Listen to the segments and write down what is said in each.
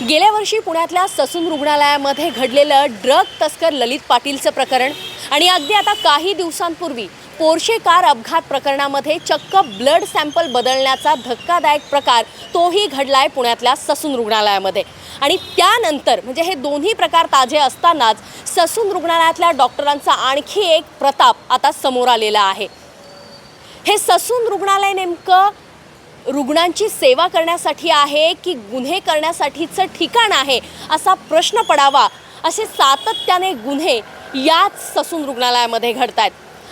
गेल्या वर्षी पुण्यातल्या ससून रुग्णालयामध्ये घडलेलं ड्रग तस्कर ललित पाटीलचं प्रकरण आणि अगदी आता काही दिवसांपूर्वी पोर्शे कार अपघात प्रकरणामध्ये चक्क ब्लड सॅम्पल बदलण्याचा धक्कादायक प्रकार तोही घडलाय पुण्यातल्या ससून रुग्णालयामध्ये. आणि त्यानंतर म्हणजे हे दोन्ही प्रकार ताजे असतानाच ससून रुग्णालयातल्या डॉक्टरांचा आणखी एक प्रताप आता समोर आलेला आहे. हे ससून रुग्णालय नेमकं रुग्णांची सेवा करण्यासाठी आहे की गुन्हे करण्यासाठीचं ठिकाण आहे असा प्रश्न पडावा असे सातत्याने गुन्हे याच ससून रुग्णालयामध्ये घडत आहेत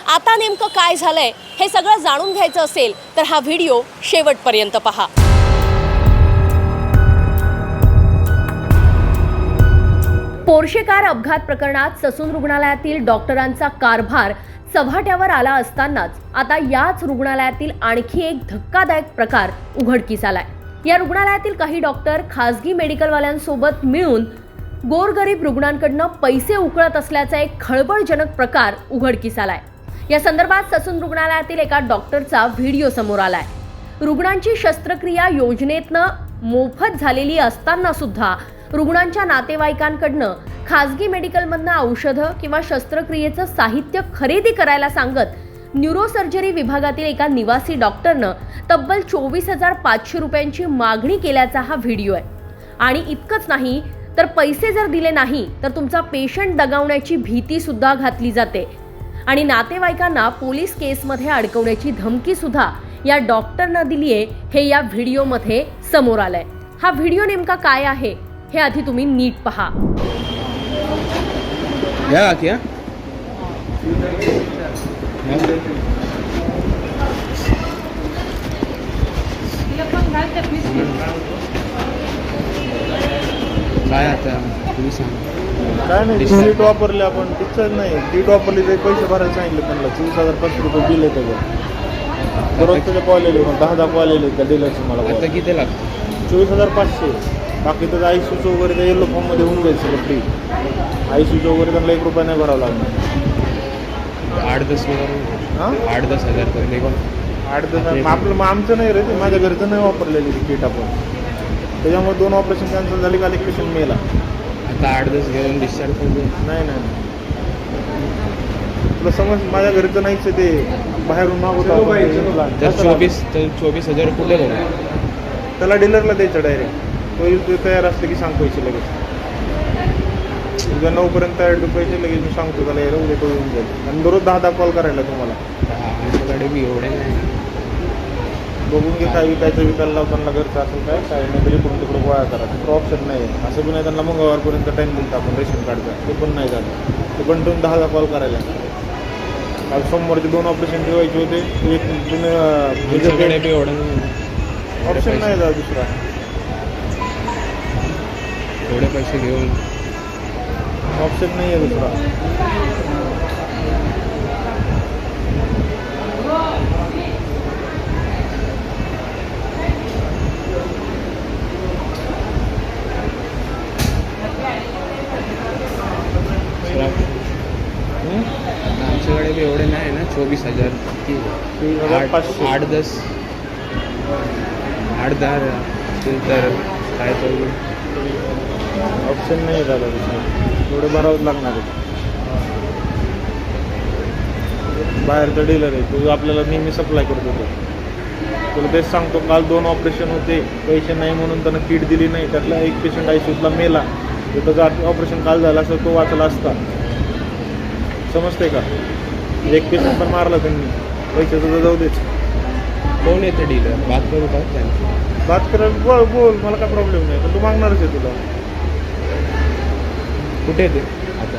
आता नेमकं काय झालंय हे सगळं जाणून घ्यायचं असेल तर हा व्हिडिओ शेवटपर्यंत पहा. पोर्शे कार अपघात प्रकरणात ससून रुग्णालयातील डॉक्टरांचा कारभार चव्हाट्यावर आला असतानाच आता याच रुग्णालयातील आणखी एक धक्कादायक प्रकार उघडकीस आलाय. या रुग्णालयातील काही डॉक्टर खासगी मेडिकलवाल्यांसोबत मिळून गोरगरीब रुग्णांकडनं पैसे उकळत असल्याचा एक खळबळजनक प्रकार उघडकीस आलाय. या संदर्भात ससून रुग्णालयातील एका डॉक्टरचा व्हिडिओ समोर आलाय. रुग्णांची शस्त्रक्रिया योजनेतनं मोफत झालेली असताना सुद्धा रुग्णांच्या नातेवाईकांकडनं खाजगी मेडिकलमधनं औषधं किंवा शस्त्रक्रियेचं साहित्य खरेदी करायला सांगत न्यूरोसर्जरी विभागातील एका निवासी डॉक्टरनं तब्बल चोवीस हजार पाचशे रुपयांची मागणी केल्याचा हा व्हिडिओ आहे. आणि इतकंच नाही तर पैसे जर दिले नाही तर तुमचा पेशंट दगावण्याची भीती सुद्धा घातली जाते. आणि नातेवाईकांना पोलीस केसमध्ये अडकवण्याची धमकी सुद्धा या डॉक्टरनं दिली आहे हे या व्हिडिओमध्ये समोर आलंय. हा व्हिडिओ नेमका काय आहे? हे आधी तुम्ही नीट पहा. या क्या काय आता? तुम्ही सांगा. काय नाही. सीट वापरले आपण. डिस्चार्ज नाही. सीट वापरली ते पैसे भरायला सांगितले त्यांना. चोवीस हजार पाचशे रुपये बिल आहे त्याचं. दररोज त्याचे कॉल दहा दहा कॉल आले त्या डीलरचे मला आता. किती लागतं चोवीस हजार पाचशे. बाकी त्याचं आय सीचं वगैरे त्या येलो फॉर्ममध्ये होऊन जाईल सगळं फ्री आय सीचं वगैरे त्यांना एक रुपया नाही भरावा लागणार. आठ दस हजार हां? आठ दस हजार पर्यंत निघून आठ मग आपलं मग आमचं नाही रे ते. माझ्या घरचं नाही वापरलेली ती किट आपण. त्याच्यामुळे दोन ऑपरेशन कॅन्सल झाली काल एक पेशंट मेला. आता आठ दस घेऊन डिस्चार्ज करतो नाही नाही तुला समज माझ्या घरचं नाहीच आहे ते. बाहेरून मागवतो तर चोवीस तर चोवीस हजार कुठे त्याला डीलरला द्यायचं डायरेक्ट तो तयार असले की सांग पैसे लगेच. उद्या नऊपर्यंत तयार पैसे लगेच मी सांगतो त्याला यायला उद्या तो येऊन जाईल. आणि दररोज दहा दहा कॉल करायला तुम्हाला. एवढे बघून घे काय विकायचं विकायला लावताना घरचं असेल काय काय नाही तरी पण तिकडं गोळा करा. तिकडं ऑप्शन नाही आहे. असं पण नाही त्यांना मंगळवारपर्यंत टाईम दिला आपण रेशन कार्डचा ते पण नाही झालं. ते पण तुम्ही दहा दहा कॉल करायला काल सोमवारचे दोन ऑपरेशन ठेवायचे होते. एक तुम्ही ऑप्शन नाही झाला दुसरा. एवढे पैसे घेऊन ऑप्शन नाही आहे दुसरा. आमच्याकडे बी एवढे नाही ना चोवीस हजार. आठ. आठ दस. आठ दहा तर काय तर ऑप्शन नाही झालं तसं थोडं भरावंच लागणार आहे. बाहेरचा डीलर आहे. तो आपल्याला नेहमी सप्लाय करतो तो. तुला तेच सांगतो काल दोन ऑपरेशन होते. पैसे नाही म्हणून त्यानं किट दिली नाही. त्यातला एक पेशंट आयसीयूतला मेला. तर त्याचं ऑपरेशन काल झाला असं तो वाचला असता. समजते का? एक पेशंट पण मारला त्यांनी. पैसे तुझं जाऊ देच कोण येते डीलर बात करू का? त्यांची. बात करायला बोल बोल मला काय प्रॉब्लेम नाही पण तू मागणारच आहे तुला. कुठे येते आता.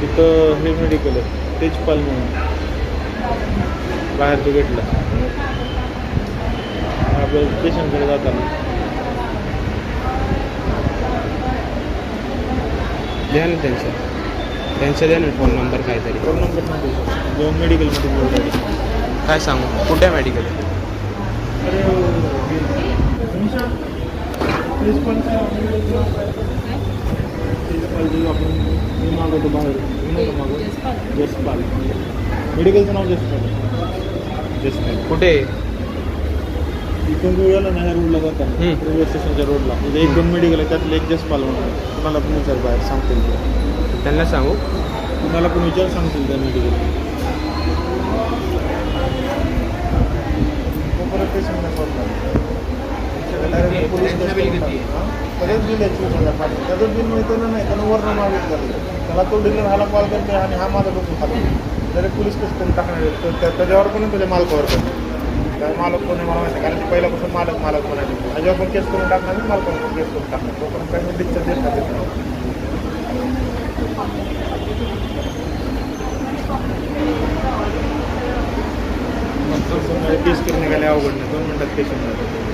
तिथं हे मेडिकल आहे तेजपाल म्हणून. बाहेरच्या गेटला आपल्याला स्टेशनकडे जाताना. द्या ना त्यांचं. त्यांचं द्या ना फोन नंबर काहीतरी. फोन नंबर नाही जेव्हा मेडिकलमध्ये बोलतो काय सांगू? कुठे मेडिकल आपण मी मागवतो बाहेर मी नव्हतं मागवत जसपाल मेडिकलचं नाव जसपाल जसपाल कुठे इथून जुळलं ना ह्या रोडला हम्म. रेल्वे स्टेशनच्या रोडला म्हणजे एक दोन मेडिकल आहे त्यातले एक जस्ट पालवण कुणाला पण विचार बाहेर सांगतील ते. त्यांना सांगू कुणाला पण विचार सांगतील त्या मेडिकल त्याच्याच बिल त्याचं बिल मिळतं ना नाही त्यानं वर्ण मागितलं झालं त्याला तो डीलर ह्याला कॉल करते आणि हा माझा डोकं खातो डायरेक्ट पोलीस केस करून टाकणार त्याच्यावर पण त्याच्या मालकावर पण काय मालक कोण मला माहिती. कारण की पहिल्यापासून मालक मालक म्हणायचे ह्याच्यावर पण केस करून टाकणार आणि मालकावर पण केस करून टाकणार तोपर्यंत काही डिस्चार्ज देत नाही केस करून निघाले अवघड नाही दोन मिनिटात केस तर-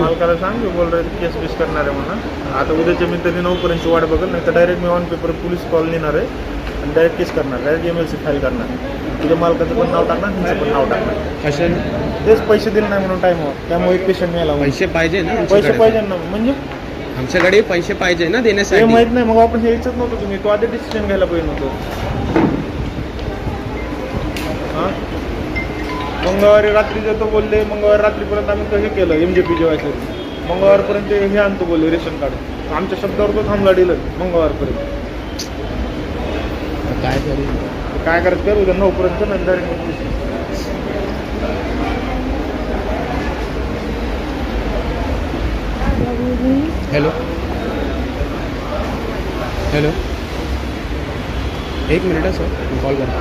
मालकाला सांग बोल रहे केस बीस करणार आहे म्हणा आता उद्याच्या मी तरी नऊपर्यंत वाट बघेल नाही तर डायरेक्ट मी ऑन पेपर पोलीस कॉल लिहिणार आहे आणि डायरेक्ट केस करणार direct M L C file करणार. तुझ्या मालकाचं पण नाव टाकणार तुमचं पण नाव टाकणार. कशाने? तेच पैसे दिले नाही म्हणून टाईम त्यामुळे एक पेशंट मिळाला म्हणून. पैसे पाहिजे ना पैसे आमच्याकडे. पाहिजे ना म्हणजे? आमच्याकडे पैसे पाहिजे ना हे देण्यासाठी. माहीत नाही मग आपण हे इच्छाच नव्हतं तुम्ही. तो आधी डिसिजन घ्यायला पाहिजे नव्हतं. मंगळवारी रात्री देतो बोलले मंगळवारी रात्रीपर्यंत आम्ही हे केलं एम जे पी जेवायचं मंगळवारपर्यंत हे आणतो बोलले रेशन कार्ड. आमच्या शब्दावर तो थांबला डीलर मंगळवारपर्यंत. काय करू? काय करायचं कर उद्या नऊपर्यंत डायरेक्ट हॅलो. हॅलो. एक मिनिट सर. कॉल करतो.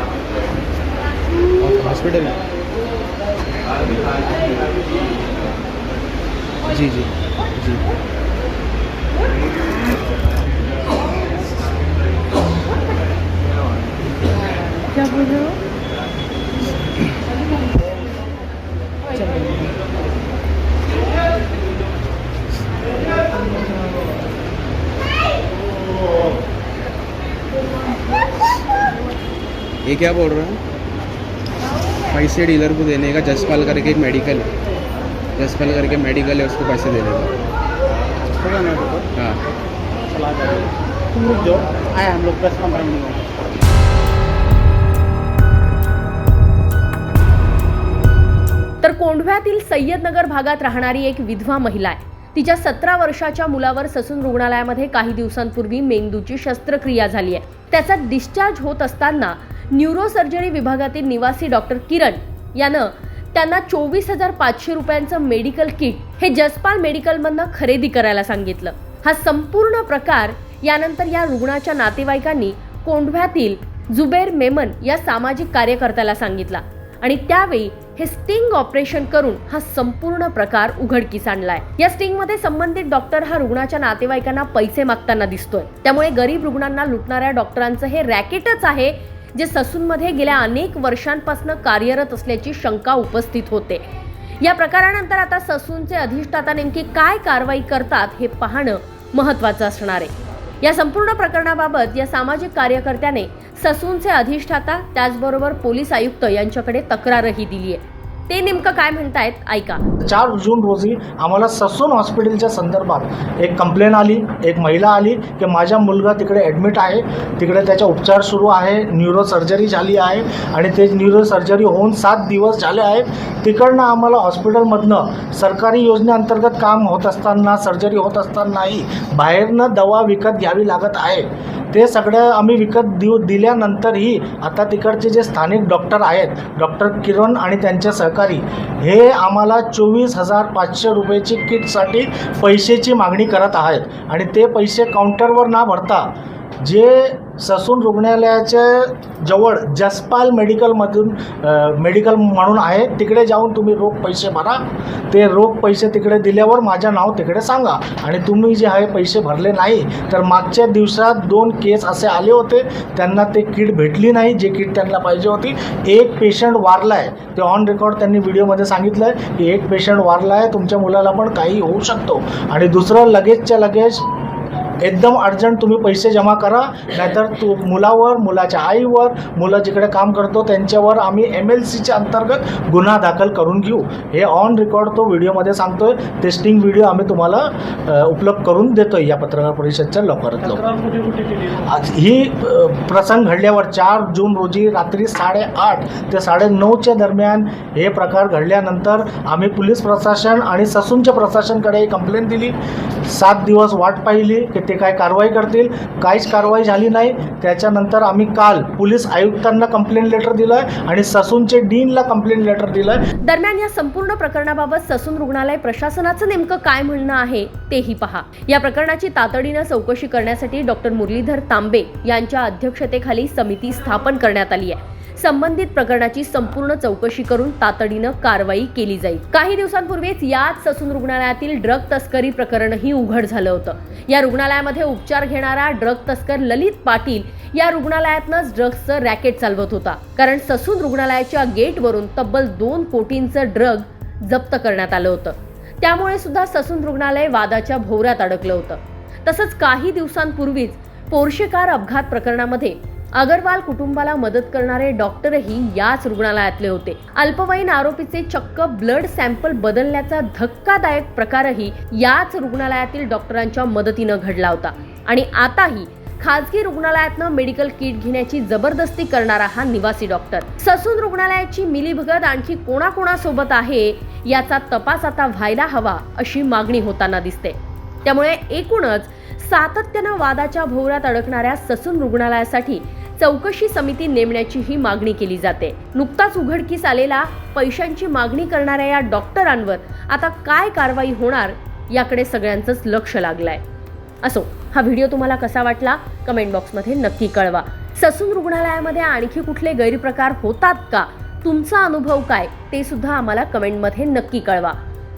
हॉस्पिटल जी जी जी। ये क्या बोल रहा है? पैसे डीलर को देने का जसपाल करके एक मेडिकल है। जसपाल करके मेडिकल है उसको पैसे देने का। हाँ तुम लोग जाओ। आए हम लोग दस पंद्रह मिनट में तर कोंढव्यातील सय्यदनगर भागात राहणारी एक विधवा महिला आहे. तिच्या सतरा वर्षाच्या मुलावर ससून रुग्णालयामध्ये काही दिवसांपूर्वी मेंदूची शस्त्रक्रिया झाली आहे. त्याचा डिस्चार्ज होत असताना न्यूरोसर्जरी विभागातील निवासी डॉक्टर किरण यानं त्यांना चोवीस हजार पाचशे रुपयांचं मेडिकल किट हे जसपाल मेडिकलमधनं खरेदी करायला सांगितलं. हा संपूर्ण प्रकार यानंतर या रुग्णाच्या नातेवाईकांनी कोंढव्यातील जुबेर मेमन या सामाजिक कार्यकर्त्याला सांगितला आणि त्यावेळी हे स्टिंग ऑपरेशन करून हा संपूर्ण प्रकार उघडकीस आणलाय. या स्टिंगमध्ये संबंधित डॉक्टर हा रुग्णाच्या नातेवाईकांना पैसे मागताना दिसतोय. त्यामुळे गरीब रुग्णांना लुटणाऱ्या डॉक्टरांचं हे रॅकेटच आहे जे ससूनमध्ये गेल्या अनेक वर्षांपासून कार्यरत असल्याची शंका उपस्थित होते. या प्रकारानंतर आता ससूनचे अधिष्ठाता नेमकी काय कारवाई करतात हे पाहणं महत्वाचं असणार आहे. या संपूर्ण प्रकरणाबाबत या सामाजिक कार्यकर्त्याने ससूनचे अधिष्ठाता त्याचबरोबर पोलीस आयुक्त यांच्याकडे तक्रारही दिली आहे ते नेमकं काय म्हणतायत? ऐका. चार जून रोजी आम्हाला ससून हॉस्पिटलच्या संदर्भात एक कंप्लेन आली एक महिला आली की माझा मुलगा तिकडे ॲडमिट आहे तिकडे त्याचा उपचार सुरू आहे न्यूरो सर्जरी झाली आहे आणि ते न्यूरो सर्जरी होऊन सात दिवस झाले आहेत. तिकडनं आम्हाला हॉस्पिटलमधनं सरकारी योजनेअंतर्गत काम होत असताना सर्जरी होत असतानाही बाहेरनं दवा विकत घ्यावी लागत आहे. ते सगळं आम्ही विकत देऊ दिल्यानंतरही आता तिकडचे जे स्थानिक डॉक्टर आहेत डॉक्टर किरण आणि त्यांच्या सह सरकारी हे आम्हाला चोवीस हजार पाचशे रुपयाची किटसाठी पैशाची मागणी करत आहेत. आणि ते पैसे काउंटरवर ना भरता जे ससून रुग्णालयाच्या जवळ जसपाल मेडिकलमधून मेडिकल म्हणून आहे तिकडे जाऊन तुम्ही रोख पैसे भरा. ते रोख पैसे तिकडे दिल्यावर माझं नाव तिकडे सांगा. आणि तुम्ही जे आहे पैसे भरले नाही तर मागच्या दिवसात दोन केस असे आले होते. त्यांना ते किट भेटली नाही जे किट त्यांना पाहिजे होती. एक पेशंट वारला आहे ते ऑन रेकॉर्ड त्यांनी व्हिडिओमध्ये सांगितलं आहे की एक पेशंट वारला आहे तुमच्या मुलाला पण काही होऊ शकतो. आणि दुसरं लगेचच्या लगेच एकदम अर्जंट तुम्ही पैसे जमा करा नाहीतर तू मुलावर मुलाच्या आईवर मुलं जिकडे काम करतो त्यांच्यावर आम्ही एम एल सीच्या अंतर्गत गुन्हा दाखल करून घेऊ. हे ऑन रेकॉर्ड तो व्हिडिओमध्ये सांगतोय. टेस्टिंग व्हिडिओ आम्ही तुम्हाला उपलब्ध करून देतोय या पत्रकार परिषदच्या लवकरात लवकर. आज ही प्रसंग घडल्यावर चार जून रोजी रात्री साडेआठ ते साडेनऊच्या दरम्यान हे प्रकार घडल्यानंतर आम्ही पोलीस प्रशासन आणि ससूनच्या प्रशासनकडे कंप्लेंट दिली. सात दिवस वाट पाहिली. की ते काय कारवाई करतील? काहीच कारवाई झाली नाही. त्याच्यानंतर आम्ही काल पोलीस आयुक्तांना कंप्लेंट लेटर दिलं आहे आणि ससूनचे डीनला कंप्लेंट लेटर दिलं आहे दरम्यान या संपूर्ण प्रकरणाबाबत ससून रुग्णालय प्रशासनाचं नेमकं काय म्हणणं आहे तेही पहा. या प्रकरणाची तातडीनं चौकशी करण्यासाठी डॉक्टर मुरलीधर तांबे यांच्या अध्यक्षतेखाली समिती स्थापन करण्यात आली आहे. संबंधित प्रकरणाची संपूर्ण चौकशी करून तातडीनं कारवाई केली जाईल. काही दिवसांपूर्वीच याच ससून रुग्णालयातील ड्रग तस्करी प्रकरणही उघड झालं होतं. या रुग्णालयामध्ये उपचार घेणारा ड्रग तस्कर ललित पाटील या रुग्णालयातनंच ड्रग्सचं रॅकेट चालवत होता. कारण ससून रुग्णालयाच्या गेटवरून तब्बल दोन कोटींचं ड्रग जप्त करण्यात आलं होतं. त्यामुळे सुद्धा ससून रुग्णालय वादाच्या भोवऱ्यात अडकलं होतं. तसंच काही दिवसांपूर्वीच पोर्शेकार अपघात प्रकरणामध्ये अगरवाल कुटुंबाला मदत करणारे डॉक्टरही याच रुग्णालयातले होते. अल्पवयीन आरोपीचे चक्क ब्लड सॅम्पल बदलण्याचा धक्कादायक प्रकारही याच रुग्णालयातील डॉक्टरांच्या मदतीनं घडला होता. आणि आताही खाजगी रुग्णालयातनं मेडिकल किट घेण्याची जबरदस्ती करणारा हा निवासी डॉक्टर. ससून रुग्णालयाची मिलीभगत आणखी कोणाकोणासोबत आहे याचा तपास आता व्हायला हवा अशी मागणी होताना दिसते. त्यामुळे एकूणच सातत्यानं वादाच्या भोवऱ्यात अडकणाऱ्या ससून रुग्णालयासाठी चौकशी समिती नेमण्याची ही मागणी केली जाते. नुकताच उघडकीस आलेला पैशांची मागणी करणाऱ्या या डॉक्टरांवर आता काय कारवाई होणार याकडे सगळ्यांचंच लक्ष लागलंय. असो हा व्हिडिओ तुम्हाला कसा वाटला? कमेंट बॉक्समध्ये नक्की कळवा. ससून रुग्णालयामध्ये आणखी कुठले गैरप्रकार होतात का? तुमचा अनुभव काय? ते सुद्धा आम्हाला कमेंटमध्ये नक्की कळवा.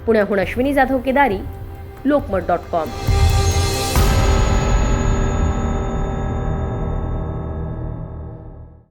पुण्याहून अश्विनी जाधव केदारी लोकमत डॉट कॉम.